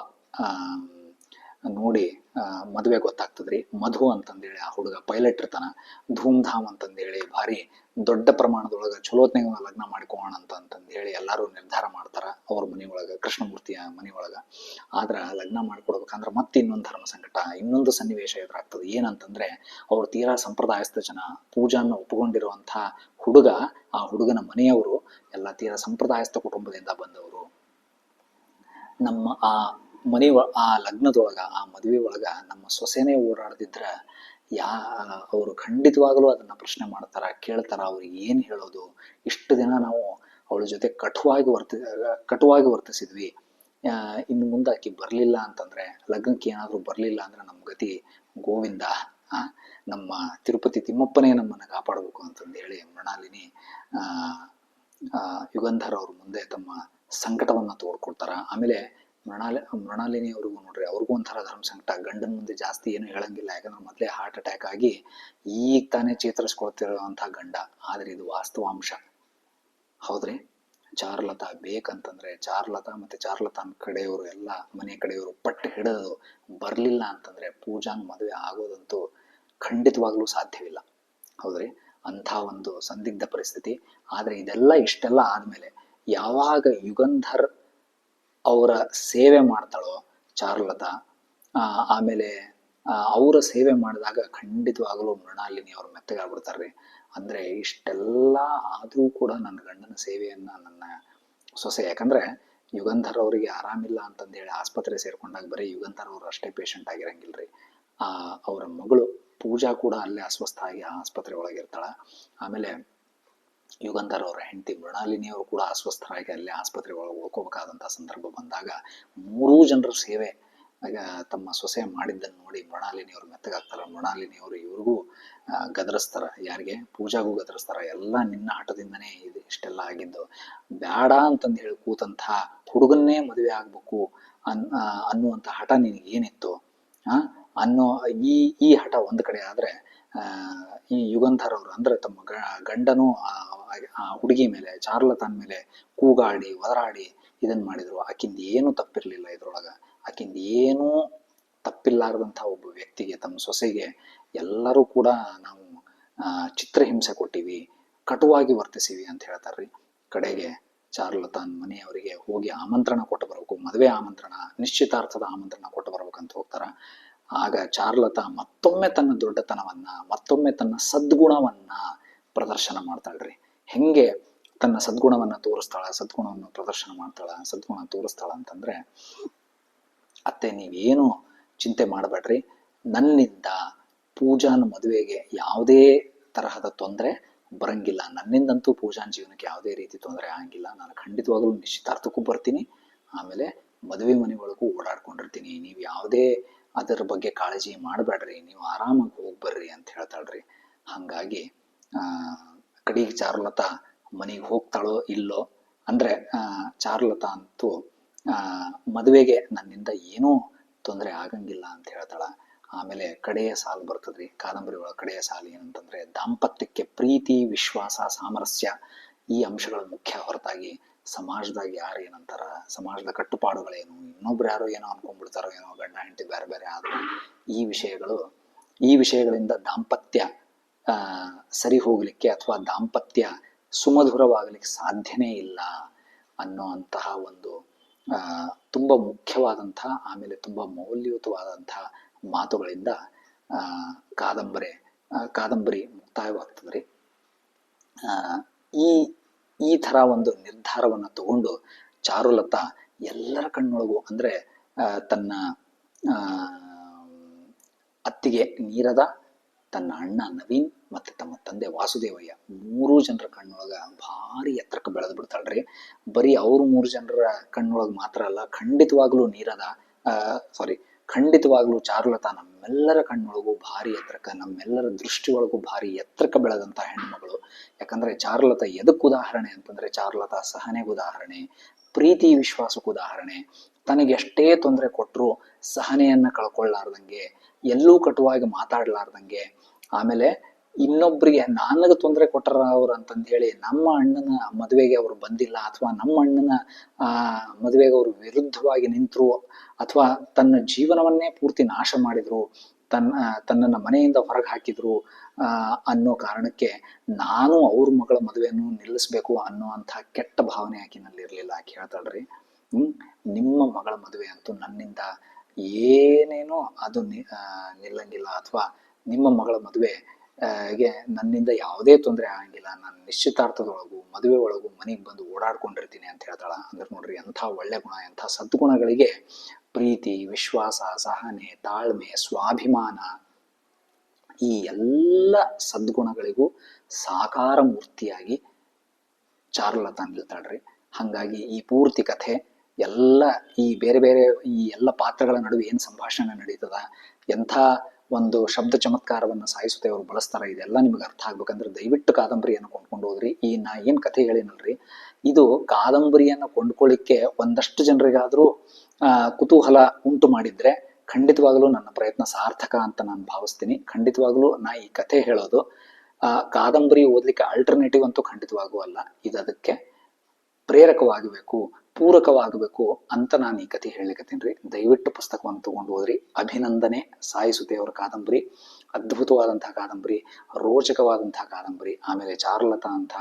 ನೋಡಿ ಮದುವೆ ಗೊತ್ತಾಗ್ತದ್ರಿ. ಮಧು ಅಂತಂದೇಳಿ ಆ ಹುಡುಗ ಪೈಲಟ್ ಇರ್ತಾನ. ಧೂಮ್ ಧಾಮ್ ಅಂತಂದೇಳಿ ಭಾರಿ ದೊಡ್ಡ ಪ್ರಮಾಣದೊಳಗ ಚಲೋತ್ನಾಗ ಲಗ್ನ ಮಾಡ್ಕೋಣ ಅಂತ ಅಂತಂದೇಳಿ ಎಲ್ಲರೂ ನಿರ್ಧಾರ ಮಾಡ್ತಾರ ಅವ್ರ ಮನೆಯೊಳಗೆ, ಕೃಷ್ಣಮೂರ್ತಿಯ ಮನೆಯೊಳಗೆ. ಆದ್ರ ಲಗ್ನ ಮಾಡ್ಕೊಡ್ಬೇಕಂದ್ರ ಮತ್ತೆ ಇನ್ನೊಂದು ಧರ್ಮ ಸಂಕಟ, ಇನ್ನೊಂದು ಸನ್ನಿವೇಶ ಎದುರಾಗ್ತದೆ. ಏನಂತಂದ್ರೆ ಅವ್ರು ತೀರಾ ಸಂಪ್ರದಾಯಸ್ಥ ಜನ ಪೂಜಾನ ಒಪ್ಪಿಕೊಂಡಿರುವಂಥ ಹುಡುಗ, ಆ ಹುಡುಗನ ಮನೆಯವರು, ಎಲ್ಲ ತೀರಾ ಸಂಪ್ರದಾಯಸ್ಥ ಕುಟುಂಬದಿಂದ ಬಂದವರು. ನಮ್ಮ ಆ ಮನೆ ಆ ಲಗ್ನದೊಳಗ, ಆ ಮದುವೆ ಒಳಗ ನಮ್ಮ ಸೊಸೆನೇ ಓಡಾಡ್ದಿದ್ರ ಯಾ, ಅವರು ಖಂಡಿತವಾಗಲೂ ಅದನ್ನ ಪ್ರಶ್ನೆ ಮಾಡ್ತಾರ, ಕೇಳ್ತಾರ, ಅವ್ರಿಗೆ ಏನ್ ಹೇಳೋದು? ಇಷ್ಟು ದಿನ ನಾವು ಅವಳ ಜೊತೆ ಕಟುವಾಗಿ ವರ್ತಿ, ಕಟುವಾಗಿ ವರ್ತಿಸಿದ್ವಿ. ಇನ್ನು ಮುಂದೆ ಆಕಿ ಬರ್ಲಿಲ್ಲ ಅಂತಂದ್ರೆ, ಲಗ್ನಕ್ಕೆ ಏನಾದರೂ ಬರಲಿಲ್ಲ ಅಂದ್ರೆ ನಮ್ಮ ಗತಿ ಗೋವಿಂದ ನಮ್ಮ ತಿರುಪತಿ ತಿಮ್ಮಪ್ಪನೇ ನಮ್ಮನ್ನು ಕಾಪಾಡಬೇಕು ಅಂತಂದು ಹೇಳಿ ಮೃಣಾಲಿನಿ ಯುಗಂಧರ್ ಅವ್ರ ಮುಂದೆ ತಮ್ಮ ಸಂಕಟವನ್ನ ತೋಡ್ಕೊಡ್ತಾರ. ಆಮೇಲೆ ಮೃಣಾಲಿ, ಮೃಣಾಲಿನಿ ಅವ್ರಿಗೂ ನೋಡ್ರಿ, ಅವ್ರಿಗೂ ಒಂಥರ ಧರ್ಮ ಸಂಕಟ. ಗಂಡನ ಮುಂದೆ ಜಾಸ್ತಿ ಏನು ಹೇಳಂಗಿಲ್ಲ. ಯಾಕಂದ್ರೆ ಮೊದಲೇ ಹಾರ್ಟ್ ಅಟ್ಯಾಕ್ ಆಗಿ ಈಗ ತಾನೇ ಚೇತರಿಸ್ಕೊಳ್ತಿರುವಂಥ ಗಂಡ. ಆದ್ರೆ ಇದು ವಾಸ್ತವಾಂಶ. ಹೌದ್ರಿ? ಚಾರ್ಲತಾ ಬೇಕಂತಂದ್ರೆ ಚಾರ್ಲತಾ ಮತ್ತೆ ಚಾರುಲತಾನ್ ಕಡೆಯವರು ಎಲ್ಲ ಮನೆ ಕಡೆಯವರು ಪಟ್ಟು ಹಿಡಿದು ಬರಲಿಲ್ಲ ಅಂತಂದ್ರೆ ಪೂಜಾನ್ ಮದುವೆ ಆಗೋದಂತೂ ಖಂಡಿತವಾಗ್ಲೂ ಸಾಧ್ಯವಿಲ್ಲ. ಹೌದ್ರಿ? ಅಂಥ ಒಂದು ಸಂದಿಗ್ಧ ಪರಿಸ್ಥಿತಿ. ಆದ್ರೆ ಇದೆಲ್ಲ ಇಷ್ಟೆಲ್ಲ ಆದ್ಮೇಲೆ ಯಾವಾಗ ಯುಗಂಧರ್ ಅವರ ಸೇವೆ ಮಾಡ್ತಾಳೋ ಚಾರುಲತಾ ಆಮೇಲೆ ಅವರ ಸೇವೆ ಮಾಡಿದಾಗ ಖಂಡಿತವಾಗಲೂ ಮೃಣಾಲಿನಿ ಅವ್ರು ಮೆತ್ತಗಾಗ್ಬಿಡ್ತಾರ್ರಿ. ಅಂದ್ರೆ ಇಷ್ಟೆಲ್ಲ ಆದರೂ ಕೂಡ ನನ್ನ ಗಂಡನ ಸೇವೆಯನ್ನು ನನ್ನ ಸೊಸೆ, ಯಾಕಂದ್ರೆ ಯುಗಂಧರ್ ಅವರಿಗೆ ಆರಾಮಿಲ್ಲ ಅಂತಂದೇಳಿ ಆಸ್ಪತ್ರೆ ಸೇರ್ಕೊಂಡಾಗ ಬರೀ ಯುಗಂಧರ್ ಅವರು ಅಷ್ಟೇ ಪೇಷಂಟ್ ಆಗಿರಂಗಿಲ್ರಿ. ಆ, ಅವರ ಮಗಳು ಪೂಜಾ ಕೂಡ ಅಲ್ಲೇ ಅಸ್ವಸ್ಥ ಆಗಿ ಆಸ್ಪತ್ರೆ ಒಳಗಿರ್ತಾಳ. ಆಮೇಲೆ ಯುಗಂಧರ್ ಅವರ ಹೆಂಡತಿ ಮೃಣಾಲಿನಿ ಅವರು ಕೂಡ ಅಸ್ವಸ್ಥರಾಗಿ ಅಲ್ಲಿ ಆಸ್ಪತ್ರೆ ಒಳಗೆ ಉಳ್ಕೋಬೇಕಾದಂಥ ಸಂದರ್ಭ ಬಂದಾಗ ಮೂರೂ ಜನರ ಸೇವೆ ತಮ್ಮ ಸೊಸೆ ಮಾಡಿದ್ದನ್ನು ನೋಡಿ ಮೃಣಾಲಿನಿ ಅವರು ಮೆತ್ತಗಾಗ್ತಾರೆ. ಮೃಣಾಲಿನಿ ಅವರು ಇವ್ರಿಗೂ ಗದರಿಸ್ತಾರ. ಯಾರಿಗೆ? ಪೂಜಾಗೂ ಗದರಿಸ್ತಾರ. ಎಲ್ಲ ನಿನ್ನ ಹಠದಿಂದನೇ ಇದು ಇಷ್ಟೆಲ್ಲ ಆಗಿದ್ದು. ಬೇಡ ಅಂತಂದು ಹೇಳಿ ಕೂತಂಥ ಹುಡುಗನ್ನೇ ಮದುವೆ ಆಗ್ಬೇಕು ಅನ್ ಅನ್ನುವಂಥ ಹಠ ನಿನಗೇನಿತ್ತು? ಆ, ಅನ್ನೋ ಈ ಈ ಹಠ ಒಂದು ಕಡೆ ಆದ್ರೆ ಈ ಯುಗಂಧರ್ ಅವರು ಅಂದ್ರೆ ತಮ್ಮ ಗಂಡನು ಹುಡುಗಿ ಮೇಲೆ, ಚಾರ್ಲತಾನ್ ಮೇಲೆ ಕೂಗಾಡಿ, ಒದರಾಡಿ ಇದನ್ ಮಾಡಿದ್ರು. ಆಕಿಂದ ಏನು ತಪ್ಪಿರಲಿಲ್ಲ ಇದ್ರೊಳಗ. ಆಕಿಂದ ಏನೂ ತಪ್ಪಿಲ್ಲಾರದಂತ ಒಬ್ಬ ವ್ಯಕ್ತಿಗೆ, ತಮ್ಮ ಸೊಸೆಗೆ ಎಲ್ಲರೂ ಕೂಡ ನಾವು ಚಿತ್ರಹಿಂಸೆ ಕೊಟ್ಟಿವಿ, ಕಟುವಾಗಿ ವರ್ತಿಸಿವಿ ಅಂತ ಹೇಳ್ತಾರ್ರಿ. ಕಡೆಗೆ ಚಾರ್ಲತಾನ್ ಮನೆಯವರಿಗೆ ಹೋಗಿ ಆಮಂತ್ರಣ ಕೊಟ್ಟು ಬರಬೇಕು, ಮದುವೆ ಆಮಂತ್ರಣ, ನಿಶ್ಚಿತಾರ್ಥದ ಆಮಂತ್ರಣ ಕೊಟ್ಟು ಬರ್ಬೇಕಂತ ಹೋಗ್ತಾರ. ಆಗ ಚಾರ್ಲತಾ ಮತ್ತೊಮ್ಮೆ ತನ್ನ ದೊಡ್ಡತನವನ್ನ, ಮತ್ತೊಮ್ಮೆ ತನ್ನ ಸದ್ಗುಣವನ್ನ ಪ್ರದರ್ಶನ ಮಾಡ್ತಾಳ್ರಿ. ಹೆಂಗೆ ತನ್ನ ಸದ್ಗುಣವನ್ನ ತೋರಿಸ್ತಾಳ, ಸದ್ಗುಣವನ್ನು ಪ್ರದರ್ಶನ ಮಾಡ್ತಾಳ ಸದ್ಗುಣ ತೋರಿಸ್ತಾಳ ಅಂತಂದ್ರೆ, ಅತ್ತೆ, ನೀವೇನು ಚಿಂತೆ ಮಾಡಬೇಡ್ರಿ. ನನ್ನಿಂದ ಪೂಜಾನ ಮದುವೆಗೆ ಯಾವುದೇ ತರಹದ ತೊಂದರೆ ಬರಂಗಿಲ್ಲ. ನನ್ನಿಂದಂತೂ ಪೂಜಾನ್ ಜೀವನಕ್ಕೆ ಯಾವುದೇ ರೀತಿ ತೊಂದರೆ ಆಗಿಲ್ಲ ನಾನು ಖಂಡಿತವಾಗಲೂ ನಿಶ್ಚಿತಾರ್ಥಕ್ಕೂ ಬರ್ತೀನಿ. ಆಮೇಲೆ ಮದುವೆ ಮನೆ ಒಳಗೂ ಓಡಾಡ್ಕೊಂಡಿರ್ತೀನಿ. ನೀವು ಯಾವುದೇ ಅದರ ಬಗ್ಗೆ ಕಾಳಜಿ ಮಾಡಬೇಡ್ರಿ ನೀವು ಆರಾಮಾಗಿ ಹೋಗಿ ಬರ್ರಿ ಅಂತ ಹೇಳ್ತಾಳ್ರಿ. ಹಂಗಾಗಿ ಕಡೆಗೆ ಚಾರುಲತಾ ಮನೆಗೆ ಹೋಗ್ತಾಳೋ ಇಲ್ಲೋ, ಅಂದ್ರೆ ಚಾರುಲತಾ ಅಂತೂ ಮದುವೆಗೆ ನನ್ನಿಂದ ಏನೂ ತೊಂದರೆ ಆಗಂಗಿಲ್ಲ ಅಂತ ಹೇಳ್ತಾಳ. ಆಮೇಲೆ ಕಡೆಯ ಸಾಲು ಬರ್ತದ್ರಿ, ಕಾದಂಬರಿ ಒಳಗೆ ಕಡೆಯ ಸಾಲು ಏನಂತಂದ್ರೆ, ದಾಂಪತ್ಯಕ್ಕೆ ಪ್ರೀತಿ, ವಿಶ್ವಾಸ, ಸಾಮರಸ್ಯ ಈ ಅಂಶಗಳು ಮುಖ್ಯ ಹೊರತಾಗಿ ಸಮಾಜದಾಗ ಯಾರು ಏನಂತಾರ, ಸಮಾಜದ ಕಟ್ಟುಪಾಡುಗಳೇನು ಇನ್ನೊಬ್ರು ಯಾರೋ ಏನೋ ಅನ್ಕೊಂಡ್ಬಿಡ್ತಾರೋ ಏನೋ, ಗಂಡ, ಹೆಂಡತಿ ಬೇರೆ ಬೇರೆ ಆದ್ರೆ ಈ ವಿಷಯಗಳು, ಈ ವಿಷಯಗಳಿಂದ ದಾಂಪತ್ಯ ಸರಿ ಹೋಗ್ಲಿಕ್ಕೆ ಅಥವಾ ದಾಂಪತ್ಯ ಸುಮಧುರವಾಗಲಿಕ್ಕೆ ಸಾಧ್ಯನೇ ಇಲ್ಲ ಅನ್ನೋ ಅಂತಹ ಒಂದು ತುಂಬಾ ಮುಖ್ಯವಾದಂತಹ ಆಮೇಲೆ ತುಂಬಾ ಮೌಲ್ಯಯುತವಾದಂತಹ ಮಾತುಗಳಿಂದ ಕಾದಂಬರಿ ಕಾದಂಬರಿ ಮುಕ್ತಾಯವಾಗ್ತದ್ರಿ. ಆ, ಈ ಈ ತರ ಒಂದು ನಿರ್ಧಾರವನ್ನ ತಗೊಂಡು ಚಾರುಲತಾ ಎಲ್ಲರ ಕಣ್ಣೊಳಗು ಅಂದ್ರೆ ತನ್ನ ಅತ್ತಿಗೆ ನೀರದ, ತನ್ನ ಅಣ್ಣ ನವೀನ್ ಮತ್ತೆ ತಮ್ಮ ತಂದೆ ವಾಸುದೇವಯ್ಯ ಮೂರು ಜನರ ಕಣ್ಣೊಳಗ ಭಾರಿ ಎತ್ತರಕ್ಕೆ ಬೆಳೆದು ಬಿಡ್ತಾಳ್ರಿ. ಬರೀ ಅವ್ರ ಮೂರು ಜನರ ಕಣ್ಣೊಳಗ ಮಾತ್ರ ಅಲ್ಲ, ಖಂಡಿತವಾಗ್ಲೂ ನೀರದ ಸಾರಿ ಖಂಡಿತವಾಗ್ಲೂ ಚಾರುಲತಾ ನಮ್ಮೆಲ್ಲರ ಕಣ್ಣೊಳಗೂ ಭಾರಿ ಎತ್ತರಕ್ಕೆ, ನಮ್ಮೆಲ್ಲರ ದೃಷ್ಟಿ ಒಳಗೂ ಭಾರಿ ಎತ್ತರಕ್ಕೆ ಬೆಳೆದಂತ ಹೆಣ್ಮಗಳು ಯಾಕಂದ್ರೆ ಚಾರುಲತಾ ಎದಕ್ಕೆ ಉದಾಹರಣೆ ಅಂತಂದ್ರೆ ಚಾರುಲತಾ ಸಹನೆಗೆ ಉದಾಹರಣೆ, ಪ್ರೀತಿ ವಿಶ್ವಾಸಕ್ಕೆ ಉದಾಹರಣೆ. ತನಗೆಷ್ಟೇ ತೊಂದರೆ ಕೊಟ್ಟರು ಸಹನೆಯನ್ನ ಕಳ್ಕೊಳ್ಳಾರ್ದಂಗೆ, ಎಲ್ಲೂ ಕಟುವಾಗಿ ಮಾತಾಡ್ಲಾರ್ದಂಗೆ, ಆಮೇಲೆ ಇನ್ನೊಬ್ರಿಗೆ ನನಗೆ ತೊಂದರೆ ಕೊಟ್ಟರ ಅವ್ರು ಅಂತಂದು ಹೇಳಿ ನಮ್ಮ ಅಣ್ಣನ ಮದುವೆಗೆ ಅವರು ಬಂದಿಲ್ಲ ಅಥವಾ ನಮ್ಮ ಅಣ್ಣನ, ಆ, ಮದುವೆಗೆ ಅವರು ವಿರುದ್ಧವಾಗಿ ನಿಂತರು ಅಥವಾ ತನ್ನ ಜೀವನವನ್ನೇ ಪೂರ್ತಿ ನಾಶ ಮಾಡಿದ್ರು, ತನ್ನ, ತನ್ನನ್ನ ಮನೆಯಿಂದ ಹೊರಗೆ ಹಾಕಿದ್ರು ಅನ್ನೋ ಕಾರಣಕ್ಕೆ ನಾನು ಅವ್ರ ಮಗಳ ಮದುವೆಯನ್ನು ನಿಲ್ಲಿಸ್ಬೇಕು ಅನ್ನೋ ಅಂಥ ಕೆಟ್ಟ ಭಾವನೆ ಆಕಿನಲ್ಲಿ ಇರಲಿಲ್ಲ. ಆಕೆ ಹೇಳ್ತಾಳ್ರಿ ನಿಮ್ಮ ಮಗಳ ಮದುವೆ ಅಂತೂ ನನ್ನಿಂದ ಏನೇನೋ ಅದು ನಿಲ್ಲಂಗಿಲ್ಲ ಅಥವಾ ನಿಮ್ಮ ಮಗಳ ಮದುವೆ ಗೆ ನನ್ನಿಂದ ಯಾವುದೇ ತೊಂದರೆ ಆಗಂಗಿಲ್ಲ. ನಾನು ನಿಶ್ಚಿತಾರ್ಥದೊಳಗು, ಮದುವೆ ಒಳಗು ಮನೆಗೆ ಬಂದು ಓಡಾಡ್ಕೊಂಡಿರ್ತೀನಿ ಅಂತ ಹೇಳ್ತಾಳ. ಅಂದ್ರೆ ನೋಡ್ರಿ ಎಂಥ ಒಳ್ಳೆ ಗುಣ, ಎಂಥ ಸದ್ಗುಣಗಳಿಗೆ ಪ್ರೀತಿ, ವಿಶ್ವಾಸ, ಸಹನೆ, ತಾಳ್ಮೆ, ಸ್ವಾಭಿಮಾನ ಈ ಎಲ್ಲ ಸದ್ಗುಣಗಳಿಗೂ ಸಾಕಾರ ಮೂರ್ತಿಯಾಗಿ ಚಾರುಲತಾ ನಿಲ್ತಾಳ್ರಿ. ಹಾಗಾಗಿ ಈ ಪೂರ್ತಿ ಕಥೆ, ಎಲ್ಲ ಈ ಬೇರೆ ಬೇರೆ ಈ ಎಲ್ಲ ಪಾತ್ರಗಳ ನಡುವೆ ಏನು ಸಂಭಾಷಣೆ ನಡೀತದ, ಎಂಥ ಒಂದು ಶಬ್ದ ಚಮತ್ಕಾರವನ್ನು ಸಾಯಿಸುತ್ತೆ ಅವರು ಬಳಸ್ತಾರೆ, ಇದೆಲ್ಲ ನಿಮ್ಗೆ ಅರ್ಥ ಆಗ್ಬೇಕಂದ್ರೆ ದಯವಿಟ್ಟು ಕಾದಂಬರಿಯನ್ನು ಕೊಂಡ್ಕೊಂಡು ಹೋದ್ರಿ ಈ ನಾ ಏನು ಕಥೆ ಹೇಳಿನಲ್ರಿ? ಇದು ಕಾದಂಬರಿಯನ್ನು ಕೊಂಡ್ಕೊಳ್ಳಿಕ್ಕೆ ಒಂದಷ್ಟು ಜನರಿಗಾದರೂ ಕುತೂಹಲ ಉಂಟು ಮಾಡಿದ್ರೆ ಖಂಡಿತವಾಗಲೂ ನನ್ನ ಪ್ರಯತ್ನ ಸಾರ್ಥಕ ಅಂತ ನಾನು ಭಾವಿಸ್ತೀನಿ. ಖಂಡಿತವಾಗ್ಲೂ ನಾ ಈ ಕಥೆ ಹೇಳೋದು ಕಾದಂಬರಿ ಓದ್ಲಿಕ್ಕೆ ಆಲ್ಟರ್ನೇಟಿವ್ ಅಂತೂ ಖಂಡಿತವಾಗೂ ಅಲ್ಲ. ಇದು ಅದಕ್ಕೆ ಪ್ರೇರಕವಾಗಬೇಕು. ಪೂರಕವಾಗಬೇಕು ಅಂತ ನಾನು ಈ ಕಥೆ ರೀ. ದಯವಿಟ್ಟು ಪುಸ್ತಕವನ್ನು ತಗೊಂಡು ಹೋದ್ರಿ ಅಭಿನಂದನೆ. ಸಾಯಿಸುತ್ತೆ ಅವರ ಕಾದಂಬರಿ. ಅದ್ಭುತವಾದಂತಹ ಕಾದಂಬರಿ. ರೋಚಕವಾದಂತಹ ಕಾದಂಬರಿ. ಆಮೇಲೆ ಚಾರುಲತಾ ಅಂತ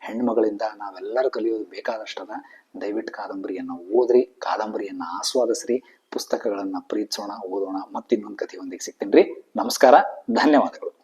ಹೆಣ್ಮಗಳಿಂದ ನಾವೆಲ್ಲರೂ ಕಲಿಯೋದು ಬೇಕಾದಷ್ಟದ. ದಯವಿಟ್ಟು ಕಾದಂಬರಿಯನ್ನು ಓದ್ರಿ. ಕಾದಂಬರಿಯನ್ನು ಆಸ್ವಾದಿಸ್ರಿ. ಪುಸ್ತಕಗಳನ್ನು ಪ್ರೀತಿಸೋಣ, ಓದೋಣ. ಮತ್ತಿನ್ನೊಂದು ಕಥೆಯೊಂದಿಗೆ ಸಿಗ್ತೀನಿ ನಮಸ್ಕಾರ. ಧನ್ಯವಾದಗಳು.